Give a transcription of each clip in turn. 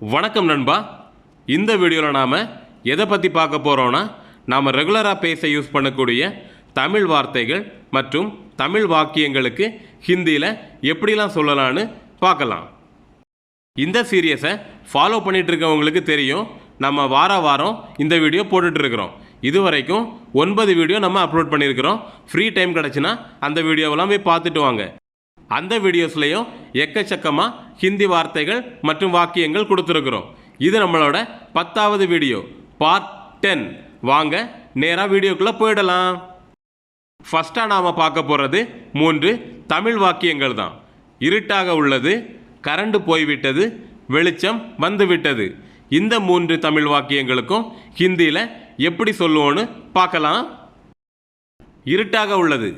வணக்கம் நண்பா. இந்த வீடியோவில் நாம் எதை பற்றி பார்க்க போகிறோன்னா நாம் ரெகுலராக பேச யூஸ் பண்ணக்கூடிய தமிழ் வார்த்தைகள் மற்றும் தமிழ் வாக்கியங்களுக்கு ஹிந்தியில் எப்படிலாம் சொல்லலான்னு பார்க்கலாம். இந்த சீரியஸை ஃபாலோ பண்ணிகிட்ருக்கவங்களுக்கு தெரியும். நம்ம வார வாரம் இந்த வீடியோ போட்டுட்ருக்குறோம் இது வரைக்கும் ஒன்பது வீடியோ நம்ம அப்லோட் பண்ணியிருக்கிறோம். ஃப்ரீ டைம் கிடச்சுன்னா அந்த வீடியோவெல்லாம் போய் பார்த்துட்டு வாங்க. அந்த வீடியோஸ்லையும் எக்கச்சக்கமாக ஹிந்தி வார்த்தைகள் மற்றும் வாக்கியங்கள் கொடுத்துருக்குறோம். இது நம்மளோட பத்தாவது வீடியோ பார்ட் டென் வாங்க நேராக வீடியோக்குள்ளே போயிடலாம். ஃபஸ்ட்டாக நாம் பார்க்க போகிறது மூன்று தமிழ் வாக்கியங்கள் தான். இருட்டாக உள்ளது கரண்டு போய்விட்டது வெளிச்சம் வந்துவிட்டது. இந்த மூன்று தமிழ் வாக்கியங்களுக்கும் ஹிந்தியில் எப்படி சொல்லுவோன்னு பார்க்கலாம். இருட்டாக உள்ளது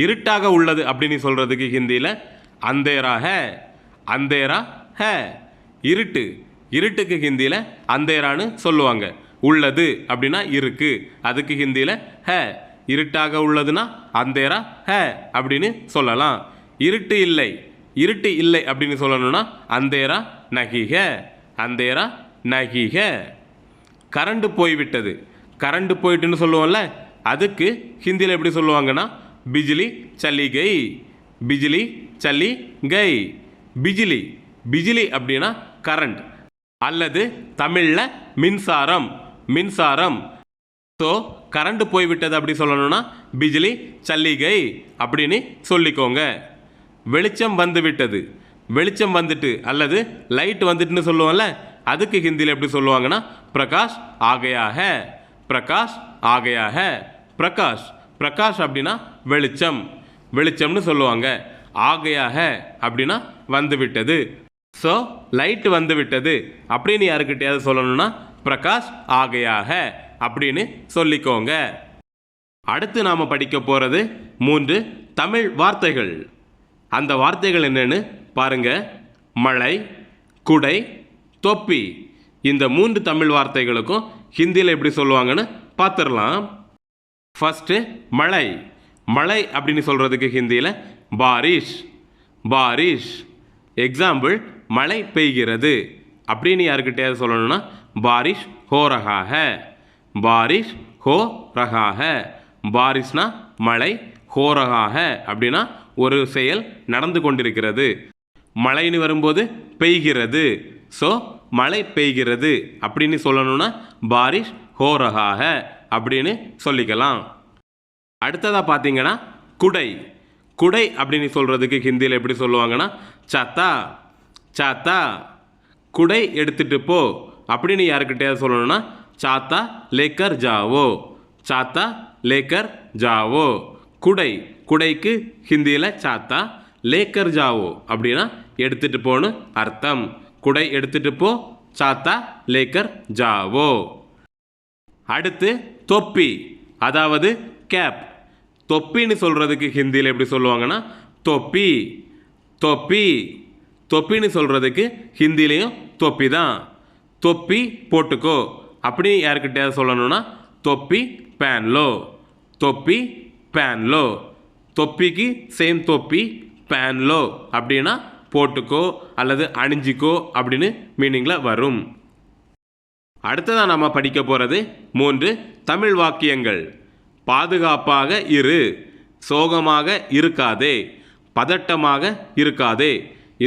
இருட்டாக உள்ளது அப்படின்னு சொல்கிறதுக்கு ஹிந்தியில். அந்தேரா ஹே அந்தேரா ஹே. இருட்டு. இருட்டுக்கு ஹிந்தியில் அந்தேரான்னு சொல்லுவாங்க. உள்ளது அப்படின்னா இருக்கு. அதுக்கு ஹிந்தியில் ஹே. இருட்டாக உள்ளதுன்னா அந்தேரா ஹே அப்படின்னு சொல்லலாம். இருட்டு இல்லை. இருட்டு இல்லை அப்படின்னு சொல்லணும்னா அந்தேரா நகிக. அந்தேரா நகிக. கரண்டு போய்விட்டது. கரண்டு போயிட்டுன்னு சொல்லுவோம்ல அதுக்கு ஹிந்தியில் எப்படி சொல்லுவாங்கன்னா பிஜிலி चली गई பிஜிலி சல்லி கை பிஜிலி. பிஜிலி அப்படின்னா கரண்ட் அல்லது தமிழில் மின்சாரம். மின்சாரம். ஸோ கரண்ட் போய்விட்டது அப்படி சொல்லணும்னா பிஜிலி சல்லிகை அப்படின்னு சொல்லிக்கோங்க. வெளிச்சம் வந்து விட்டது வெளிச்சம் வந்துட்டு அல்லது லைட் வந்துட்டுன்னு சொல்லுவோம்ல அதுக்கு ஹிந்தியில் எப்படி சொல்லுவாங்கன்னா பிரகாஷ் ஆகையாக. பிரகாஷ் ஆகையாக. பிரகாஷ். பிரகாஷ் அப்படின்னா வெளிச்சம். வெளிச்சம்னு சொல்லுவாங்க. ஆகையாக அப்படின்னா வந்து விட்டது ஸோ லைட் வந்து விட்டது அப்படின்னு யாருக்கிட்டையாவது சொல்லணும்னா பிரகாஷ் ஆகையாக அப்படின்னு சொல்லிக்கோங்க. அடுத்து நாம் படிக்க போகிறது மூன்று தமிழ் வார்த்தைகள். அந்த வார்த்தைகள் என்னென்னு பாருங்க. மழை குடை தொப்பி. இந்த மூன்று தமிழ் வார்த்தைகளுக்கும் ஹிந்தியில் எப்படி சொல்லுவாங்கன்னு பார்த்துடலாம். ஃபஸ்ட்டு மழை. மழை அப்படின்னு சொல்கிறதுக்கு ஹிந்தியில் பாரிஷ். பாரிஷ். எக்ஸாம்பிள் மழை பெய்கிறது. அப்படின்னு யாருக்கிட்டையாவது சொல்லணும்னா பாரிஷ் ஹோரகாக. பாரிஷ் ஹோ ரகாக பாரிஷ்னா மழை ஹோரகாக அப்படின்னா ஒரு செயல் நடந்து கொண்டிருக்கிறது. மழைன்னு வரும்போது பெய்கிறது. ஸோ மழை பெய்கிறது அப்படின்னு சொல்லணும்னா பாரிஷ் ஹோ அப்படின்னு சொல்லிக்கலாம். அடுத்ததாக பார்த்தீங்கன்னா குடை. குடை அப்படின்னு சொல்கிறதுக்கு ஹிந்தியில் எப்படி சொல்லுவாங்கன்னா சத்தா. சாத்தா. குடை எடுத்துகிட்டு போ அப்படின்னு யாருக்கிட்டையாவது சொல்லணும்னா சாத்தா லேக்கர் ஜாவோ. சாத்தா லேக்கர் ஜாவோ. குடை. குடைக்கு ஹிந்தியில் சாத்தா லேக்கர் ஜாவோ அப்படின்னா எடுத்துட்டு போன்னு அர்த்தம். குடை எடுத்துகிட்டு போ சாத்தா லேக்கர் ஜாவோ. அடுத்து தொப்பி அதாவது கேப் தொப்பின்னு சொல்கிறதுக்கு ஹிந்தியில் எப்படி சொல்லுவாங்கன்னா தொப்பி தொப்பி. தொப்பின்னு சொல்கிறதுக்கு ஹிந்திலையும் தொப்பி தான். தொப்பி போட்டுக்கோ. அப்படி யாருக்கிட்டையாவது சொல்லணும்னா தொப்பி பேன்லோ. தொப்பி பேன்லோ. தொப்பிக்கு சேம் தொப்பி பேன்லோ. அப்படின்னா போட்டுக்கோ அல்லது அணிஞ்சிக்கோ அப்படின்னு மீனிங்கில் வரும். அடுத்ததாக நம்ம படிக்க போகிறது மூன்று தமிழ் வாக்கியங்கள். பாதுகாப்பாக இரு சோகமாக இருக்காதே பதட்டமாக இருக்காதே.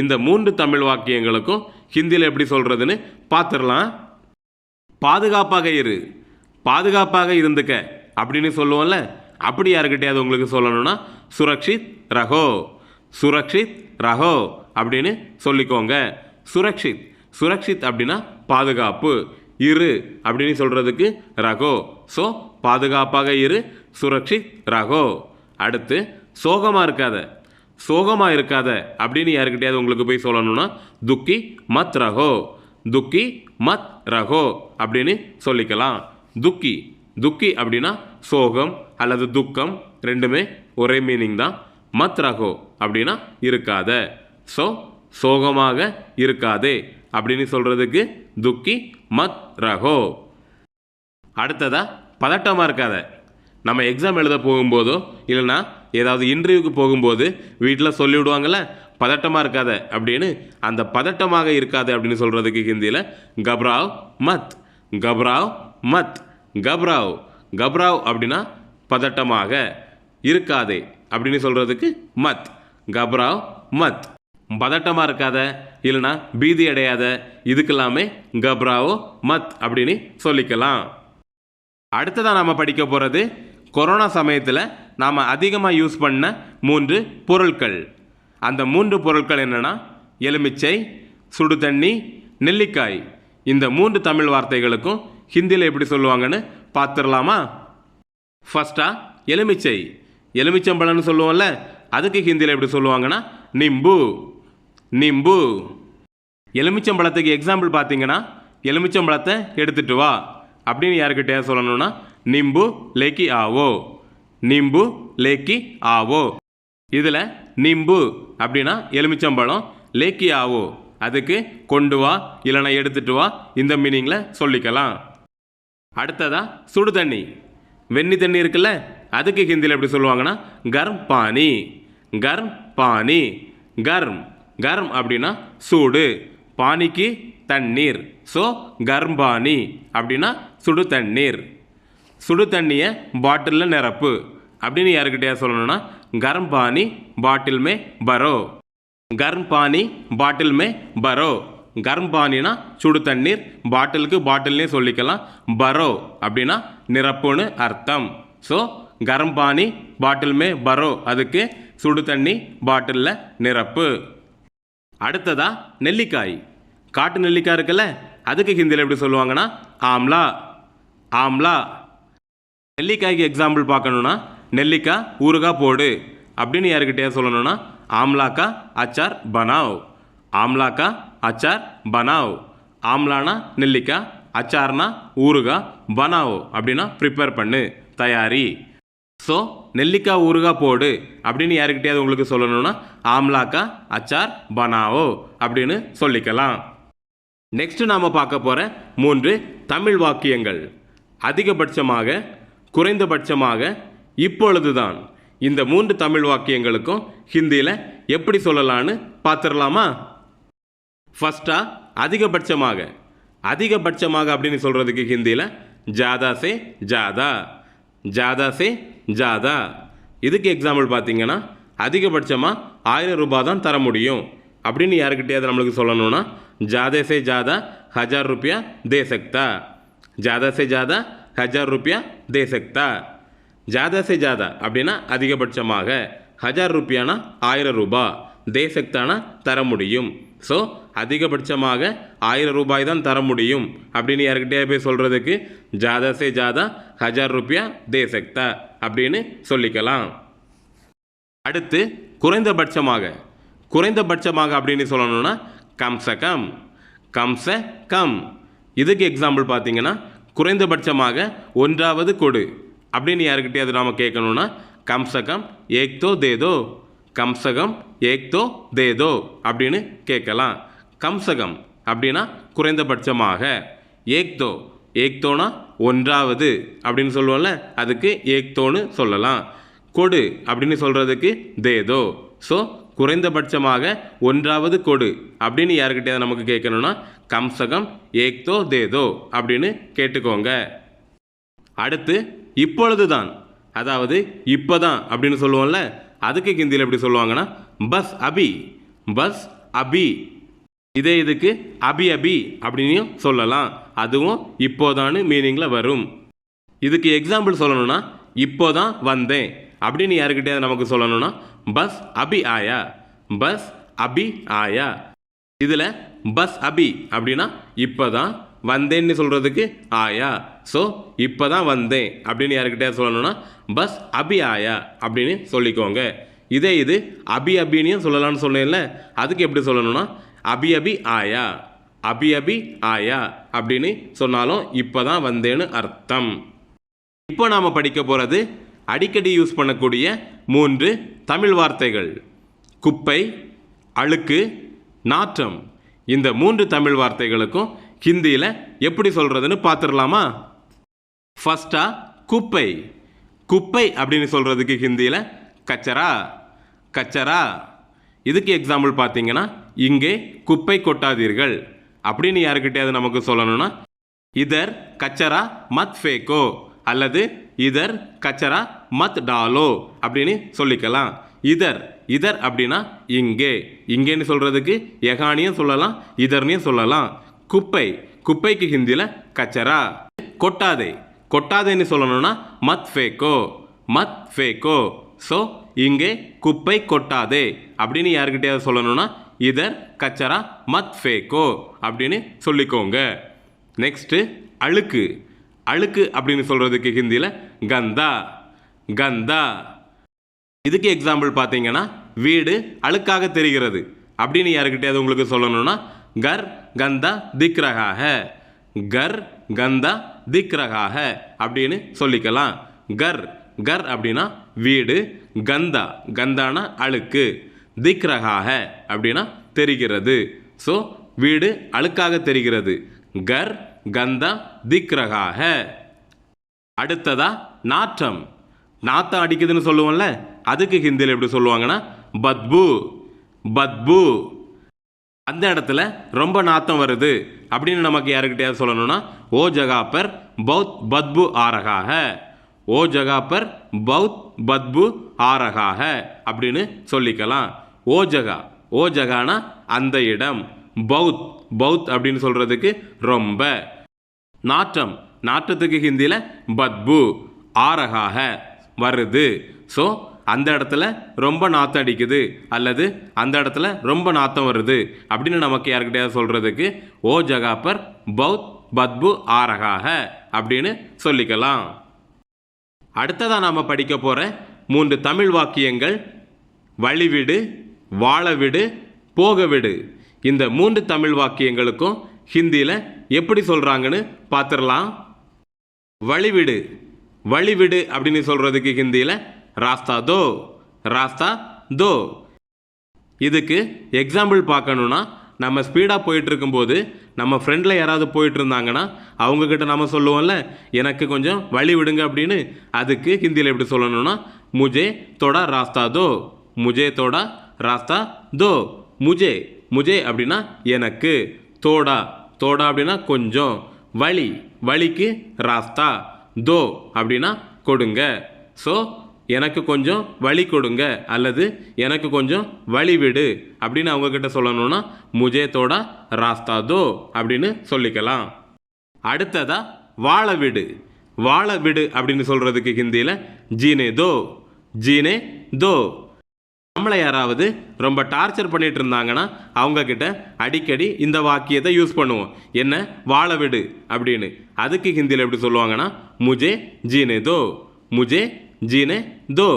இந்த மூன்று தமிழ் வாக்கியங்களுக்கும் ஹிந்தியில் எப்படி சொல்கிறதுன்னு பார்த்துடலாம் பாதுகாப்பாக இரு பாதுகாப்பாக இருந்துக்க அப்படின்னு சொல்லுவோம்ல அப்படி யாருக்கிட்டையாவது உங்களுக்கு சொல்லணும்னா சுரக்ஷித் ரஹோ சுரக்ஷித் ரஹோ அப்படின்னு சொல்லிக்கோங்க. சுரக்ஷித் சுரக்ஷித் அப்படின்னா பாதுகாப்பு. இரு அப்படின்னு சொல்கிறதுக்கு ரகோ. ஸோ பாதுகாப்பாக இரு சுரக்ஷித் ரகோ. அடுத்து சோகமாக இருக்காத. சோகமாக இருக்காத அப்படின்னு யாருக்கிட்டையாவது உங்களுக்கு போய் சொல்லணும்னா துக்கி மத் ரகோ. துக்கி மத் ரகோ அப்படின்னு சொல்லிக்கலாம். துக்கி. துக்கி அப்படின்னா சோகம் அல்லது துக்கம் ரெண்டுமே ஒரே மீனிங் தான். மத் ரகோ அப்படின்னா இருக்காத. ஸோ சோகமாக இருக்காதே அப்படின்னு சொல்கிறதுக்கு துக்கி மத் ரகோ அடுத்ததா பதட்டமாக இருக்காத. நம்ம எக்ஸாம் எழுத போகும்போதோ இல்லைன்னா ஏதாவது இன்டர்வியூக்கு போகும்போது வீட்டில் சொல்லிவிடுவாங்கள பதட்டமாக இருக்காத அப்படின்னு அந்த பதட்டமாக இருக்காது அப்படின்னு சொல்கிறதுக்கு ஹிந்தியில் கப்ராவ் மத் கப்ராவ் மத் கப்ராவ் கப்ராவ் அப்படின்னா பதட்டமாக இருக்காதே அப்படின்னு சொல்கிறதுக்கு மத் கப்ராவ் மத். பதட்டமாக இருக்காத இல்லைனா பீதி அடையாத இதுக்கெல்லாமே கப்ராவோ மத் அப்படின்னு சொல்லிக்கலாம். அடுத்ததாக நாம் படிக்க போகிறது கொரோனா சமயத்தில் நாம் அதிகமாக யூஸ் பண்ண மூன்று பொருட்கள். அந்த மூன்று பொருட்கள் என்னென்னா எலுமிச்சை சுடு தண்ணி நெல்லிக்காய். இந்த மூன்று தமிழ் வார்த்தைகளுக்கும் ஹிந்தியில் எப்படி சொல்லுவாங்கன்னு பார்த்துடலாமா? ஃபஸ்ட்டாக எலுமிச்சை. எலுமிச்சம்பழம்னு சொல்லுவோம்ல அதுக்கு ஹிந்தியில் எப்படி சொல்லுவாங்கன்னா நிம்பு. நிம்பு. எலுமிச்சம்பழத்துக்கு எக்ஸாம்பிள் பார்த்தீங்கன்னா எலுமிச்சம்பழத்தை எடுத்துட்டு வா. அப்படின்னு யாருக்கிட்டே சொல்லணும்னா நிம்பு லேக்கி ஆவோ. நிம்பு லேக்கி ஆவோ. இதில் நிம்பு அப்படின்னா எலுமிச்சம்பழம் லேக்கி ஆவோ. அதுக்கு கொண்டு வா இல்லைனா எடுத்துட்டு வா இந்த மீனிங்கில் சொல்லிக்கலாம். அடுத்ததா சுடு தண்ணி. வெண்ணி தண்ணி இருக்குல்ல அதுக்கு ஹிந்தியில் எப்படி சொல்லுவாங்கன்னா கர்ம் பானி கர்ம் பானி கர்ம். கர்ம் அப்படின்னா சூடு. பானிக்கு தண்ணீர். ஸோ கர்ம் பானி அப்படின்னா சுடு தண்ணீர். சுடு தண்ணியை பாட்டிலில் நிரப்பு. அப்படின்னு யாருக்கிட்டே சொல்லணும்னா கர்ம் பானி பாட்டில் மே பரோ. கர்ம் பானி பாட்டில் மே பரோ. கர்ம் பானினா சுடு தண்ணீர். பாட்டிலுக்கு பாட்டில்னே சொல்லிக்கலாம். பரோ அப்படின்னா நிரப்புன்னு அர்த்தம். ஸோ கரம் பானி பாட்டில் மே பரோ. அதுக்கு சுடு தண்ணி பாட்டிலில் நிரப்பு. அடுத்ததா நெல்லிக்காய். காட்டு நெல்லிக்காய் இருக்குல்ல அதுக்கு ஹிந்தியில் எப்படி சொல்லுவாங்கன்னா ஆம்லா. ஆம்லா. நெல்லிக்காய்க்கு எக்ஸாம்பிள் பார்க்கணுன்னா நெல்லிக்காய் ஊறுகாய் போடு. அப்படின்னு யாருக்கிட்டே சொல்லணும்னா ஆம்லாக்கா அச்சார் பனாவ். ஆம்லாக்கா அச்சார் பனாவ். ஆம்லானா நெல்லிக்காய் அச்சார்னா ஊறுகாய் பனாவ். அப்படின்னா ப்ரிப்பேர் பண்ணு தயாரி. ஸோ நெல்லிக்காய் ஊறுகாய் போடு அப்படின்னு யாருக்கிட்டையாவது உங்களுக்கு சொல்லணும்னா ஆம்லாக்கா அச்சார் பனாவோ அப்படின்னு சொல்லிக்கலாம். நெக்ஸ்ட் நாம் பார்க்க போகிற மூன்று தமிழ் வாக்கியங்கள். அதிகபட்சமாக குறைந்தபட்சமாக இப்பொழுதுதான். இந்த மூன்று தமிழ் வாக்கியங்களுக்கும் ஹிந்தியில் எப்படி சொல்லலான்னு பார்த்துடலாமா? ஃபஸ்ட்டாக அதிகபட்சமாக. அதிகபட்சமாக அப்படின்னு சொல்கிறதுக்கு ஹிந்தியில் ஜாதா சே ஜாதா. ஜாதா சே ஜாதா. இதுக்கு எக்ஸாம்பிள் பார்த்தீங்கன்னா அதிகபட்சமாக ஆயிரம் ரூபாய் தான் தர முடியும். அப்படின்னு யாருக்கிட்டையாவது நம்மளுக்கு சொல்லணும்னா ஜாதே சே ஜாதா ஹஜார் ருப்பியா தே சக்தா. ஜாதா சே ஜாதா ஹஜார் ருப்பியா தே சக்தா. ஜாதா சே ஜாதா அப்படின்னா அதிகபட்சமாக ஹஜார் ருப்பியானா ஆயிரம் ரூபாய் தே சக்தானா தர முடியும். ஸோ அதிகபட்சமாக ஆயிரம் ரூபாய் தான் தர முடியும். அப்படின்னு யாருக்கிட்டே போய் சொல்கிறதுக்கு ஜாதா சே ஜாதா ஹஜார் ருப்பியா தே சக்தா அப்படின்னு சொல்லிக்கலாம். அடுத்து குறைந்தபட்சமாக. குறைந்தபட்சமாக அப்படின்னு சொல்லணும்னா கம்ச கம். கம்ச கம். இதுக்கு எக்ஸாம்பிள் பார்த்தீங்கன்னா குறைந்தபட்சமாக ஒன்றாவது கொடு. அப்படின்னு யாருக்கிட்டே நாம் கேட்கணும்னா கம்சகம் ஏக்தோ தேதோ. கம்சகம் ஏக்தோ தேதோ அப்படின்னு கேட்கலாம். கம்சகம் அப்படின்னா குறைந்தபட்சமாக. ஏக்தோ. ஏக்தோனா ஒன்றாவது அப்படின்னு சொல்லுவோம்ல அதுக்கு ஏக்தோன்னு சொல்லலாம். கொடு அப்படின்னு சொல்கிறதுக்கு தேதோ. ஸோ குறைந்தபட்சமாக ஒன்றாவது கொடு அப்படின்னு யாருக்கிட்டே நமக்கு கேட்கணும்னா கம்சகம் ஏக்தோ தேதோ அப்படின்னு கேட்டுக்கோங்க. அடுத்து இப்பொழுது தான் அதாவது இப்போ தான் அப்படின்னு சொல்லுவோம்ல அதுக்கு ஹிந்தியில் எப்படி சொல்லுவாங்கன்னா பஸ் அபி. பஸ் அபி. இதே இதுக்கு அபி அபி அப்படின்னு சொல்லலாம். அதுவும் இப்போதான்னு மீனிங்கில் வரும். இதுக்கு எக்ஸாம்பிள் சொல்லணும்னா இப்போதான் வந்தேன் அப்படின்னு யாருக்கிட்டே நமக்கு சொல்லணும்னா பஸ் அபி ஆயா? பஸ் அபி ஆயா? இதில் பஸ் அபி அப்படின்னா இப்போ தான் வந்தேன்னு சொல்கிறதுக்கு ஆயா. ஸோ இப்போ தான் வந்தேன் அப்படின்னு யாருக்கிட்டே சொல்லணும்னா பஸ் அபி ஆயா? அப்படின்னு சொல்லிக்கோங்க. இதே இது அபி அபின்னு சொல்லலாம்னு சொன்னேன்ல அதுக்கு எப்படி சொல்லணும்னா அபி அபி ஆயா. அபி அபி ஆயா அப்படின்னு சொன்னாலும் இப்போ தான் வந்தேன்னு அர்த்தம். இப்போ நாம் படிக்க போகிறது அடிக்கடி யூஸ் பண்ணக்கூடிய மூன்று தமிழ் வார்த்தைகள். குப்பை அழுக்கு நாற்றம். இந்த மூன்று தமிழ் வார்த்தைகளுக்கும் ஹிந்தியில் எப்படி சொல்கிறதுன்னு பார்த்துடலாமா? ஃபஸ்ட்டா குப்பை. குப்பை அப்படின்னு சொல்கிறதுக்கு ஹிந்தியில் கச்சரா. கச்சரா. இதுக்கு எக்ஸாம்பிள் பார்த்தீங்கன்னா இங்கே குப்பை கொட்டாதீர்கள். அப்படின்னு யாருக்கிட்டையாவது நமக்கு சொல்லணும்னா இதர் கச்சரா மத் ஃபேக்கோ அல்லது இதர் கச்சரா மத் டாலோ அப்படின்னு சொல்லிக்கலாம். இதர் இதர் அப்படின்னா இங்கே. இங்கேன்னு சொல்கிறதுக்கு எகானியும் சொல்லலாம் இதர்னையும் சொல்லலாம். குப்பை குப்பைக்கு ஹிந்தியில் கச்சரா. கொட்டாதே கொட்டாதேன்னு சொல்லணும்னா மத் ஃபேக்கோ மத் ஃபேக்கோ ஸோ இங்கே குப்பை கொட்டாதே அப்படின்னு யாருக்கிட்டையாவது சொல்லணும்னா இதர் கச்சரா மத் ஃபேக்கோ அப்படின்னு சொல்லிக்கோங்க. நெக்ஸ்ட்டு அழுக்கு. அழுக்கு அப்படின்னு சொல்கிறதுக்கு ஹிந்தியில் கந்தா. கந்தா. இதுக்கு எக்ஸாம்பிள் பார்த்தீங்கன்னா வீடு அழுக்காக தெரிகிறது. அப்படின்னு யாருக்கிட்டையாவது உங்களுக்கு சொல்லணும்னா கர் கந்தா திக்ரகாக கர் கந்தா திக்ரகாக அப்படின்னு சொல்லிக்கலாம். கர் கர் அப்படின்னா வீடு கந்தா. கந்தானா அழுக்கு. திக் அப்படின்னா தெரிகிறது. ஸோ வீடு அழுக்காக தெரிகிறது. கர் கந்தா திக் அடுத்ததா நாற்றம். நாத்தம் அடிக்குதுன்னு சொல்லுவோம்ல அதுக்கு ஹிந்தியில் எப்படி சொல்லுவாங்கன்னா பத்பு. பத்பு. அந்த இடத்துல ரொம்ப நாத்தம் வருது. அப்படின்னு நமக்கு யாருக்கிட்டையாவது சொல்லணும்னா ஓ ஜகாப்பர் பௌத் பத்பு ஆரகாக. ஓ ஜகா பர் பௌத் பத்பு ஆரகாக அப்படின்னு சொல்லிக்கலாம். ஓ ஜகா ஓ ஜகானா அந்த இடம். பௌத் பௌத் அப்படின்னு சொல்கிறதுக்கு ரொம்ப. நாற்றம் நாற்றத்துக்கு ஹிந்தியில் பத்பு ஆரகாக வருது. ஸோ அந்த இடத்துல ரொம்ப நாத்தம் அடிக்குது அல்லது அந்த இடத்துல ரொம்ப நாத்தம் வருது அப்படின்னு நமக்கு யாருக்கிட்டையாவது சொல்கிறதுக்கு ஓ ஜகாப்பர் பௌத் பத்பு ஆரகாக அப்படின்னு சொல்லிக்கலாம். அடுத்ததாக நாம் படிக்க போகிற மூன்று தமிழ் வாக்கியங்கள். வழிவிடு வாழவிடு போகவிடு. இந்த மூன்று தமிழ் வாக்கியங்களுக்கும் ஹிந்தியில் எப்படி சொல்கிறாங்கன்னு பார்த்துடலாம் வழிவிடு வழிவிடு அப்படின்னு சொல்கிறதுக்கு ஹிந்தியில் ராஸ்தா தோ ராஸ்தா தோ. இதுக்கு எக்ஸாம்பிள் பார்க்கணுன்னா நம்ம ஸ்பீடாக போயிட்டு இருக்கும்போது நம்ம ஃப்ரெண்டில் யாராவது போயிட்டு இருந்தாங்கன்னா அவங்கக்கிட்ட நம்ம சொல்லுவோம்ல எனக்கு கொஞ்சம் வழி விடுங்க அப்படின்னு அதுக்கு ஹிந்தியில் எப்படி சொல்லணும்னா முஜே தோடா ராஸ்தா தோ முஜே தோடா ராஸ்தா தோ முஜே முஜே அப்படின்னா எனக்கு தோடா தோடா அப்படின்னா கொஞ்சம் வழி வழிக்கு ராஸ்தா தோ அப்படின்னா கொடுங்க. ஸோ எனக்கு கொஞ்சம் வழி கொடுங்க அல்லது எனக்கு கொஞ்சம் வழி விடு அப்படின்னு அவங்கக்கிட்ட சொல்லணும்னா முஜே தோடா ராஸ்தா தோ அப்படின்னு சொல்லிக்கலாம். அடுத்ததா வாழ விடு வாழ விடு அப்படின்னு சொல்கிறதுக்கு ஹிந்தியில் ஜீனே தோ ஜீனே தோ நம்மளை யாராவது ரொம்ப டார்ச்சர் பண்ணிட்டு இருந்தாங்கன்னா அவங்கக்கிட்ட அடிக்கடி இந்த வாக்கியத்தை யூஸ் பண்ணுவோம். என்ன? வாழ விடு அப்படின்னு. அதுக்கு ஹிந்தியில் எப்படி சொல்லுவாங்கன்னா முஜே ஜீனே தோ முஜே ஜீனே தோ.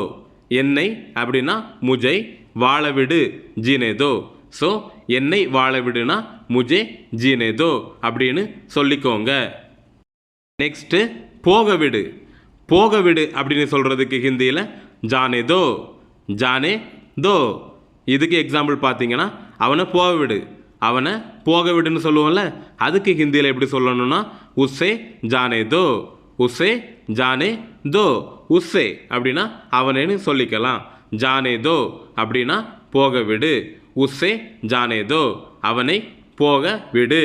என்னை அப்படின்னா முஜை வாழவிடு ஜீனே தோ. ஸோ என்னை வாழவிடுனா முஜே ஜீனே தோ அப்படின்னு சொல்லிக்கோங்க. நெக்ஸ்ட்டு போக விடு போக விடு அப்படின்னு சொல்கிறதுக்கு ஹிந்தியில் ஜானே தோ. ஜானே தோ. இதுக்கு எக்ஸாம்பிள் பார்த்தீங்கன்னா அவனை போக விடு அவனை போக விடுன்னு சொல்லுவோம்ல அதுக்கு ஹிந்தியில் எப்படி சொல்லணும்னா உஸ்ஸே ஜானே தோ. உஸ்ஸே ஜானே தோ. உஸ்ஸே அப்படின்னா அவனேன்னு சொல்லிக்கலாம். ஜானேதோ அப்படின்னா போக விடு. உஸ்ஸே ஜானேதோ அவனை போக விடு.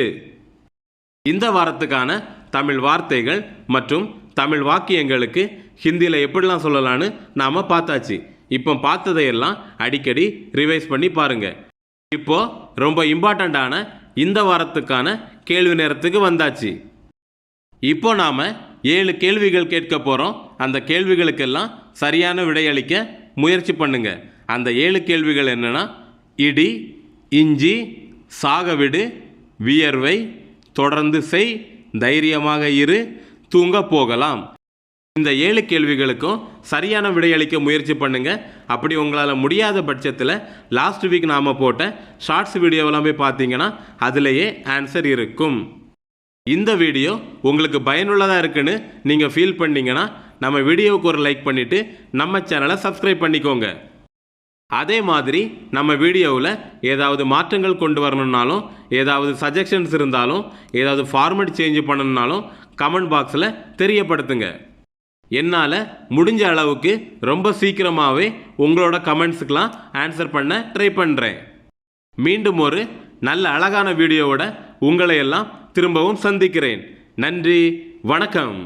இந்த வாரத்துக்கான தமிழ் வார்த்தைகள் மற்றும் தமிழ் வாக்கியங்களுக்கு ஹிந்தியில் எப்படிலாம் சொல்லலான்னு நாம் பார்த்தாச்சு. இப்போ பார்த்ததையெல்லாம் அடிக்கடி ரிவைஸ் பண்ணி பாருங்கள் இப்போது ரொம்ப இம்பார்ட்டண்ட்டான இந்த வாரத்துக்கான கேள்வி நேரத்துக்கு வந்தாச்சு. இப்போ நாம் ஏழு கேள்விகள் கேட்க போகிறோம் அந்த கேள்விகளுக்கெல்லாம் சரியான விடையளிக்க முயற்சி பண்ணுங்கள் அந்த ஏழு கேள்விகள் என்னென்னா இடி இஞ்சி சாகவிடு வியர்வை தொடர்ந்து செய் தைரியமாக இரு தூங்க போகலாம். இந்த ஏழு கேள்விகளுக்கும் சரியான விடையளிக்க முயற்சி பண்ணுங்கள் அப்படி உங்களால் முடியாத பட்சத்தில் லாஸ்ட் வீக் நாம் போட்ட ஷார்ட்ஸ் வீடியோவெல்லாம் போய் பார்த்தீங்கன்னா அதிலேயே ஆன்சர் இருக்கும். இந்த வீடியோ உங்களுக்கு பயனுள்ளதாக இருக்குன்னு நீங்கள் ஃபீல் பண்ணீங்கன்னா நம்ம வீடியோவுக்கு ஒரு லைக் பண்ணிவிட்டு நம்ம சேனலை சப்ஸ்கிரைப் பண்ணிக்கோங்க. அதே மாதிரி நம்ம வீடியோவில் ஏதாவது மாற்றங்கள் கொண்டு வரணுன்னாலும் ஏதாவது சஜஷன்ஸ் இருந்தாலும் ஏதாவது ஃபார்மெட் சேஞ்ச் பண்ணணுன்னாலும் கமெண்ட் பாக்ஸில் தெரியப்படுத்துங்க. என்னால் முடிஞ்ச அளவுக்கு ரொம்ப சீக்கிரமாகவே உங்களோட கமெண்ட்ஸுக்கெலாம் ஆன்சர் பண்ண ட்ரை பண்ணுறேன் மீண்டும் ஒரு நல்ல அழகான வீடியோவோட உங்களை எல்லாம் திரும்பவும் சந்திக்கிறேன். நன்றி வணக்கம்.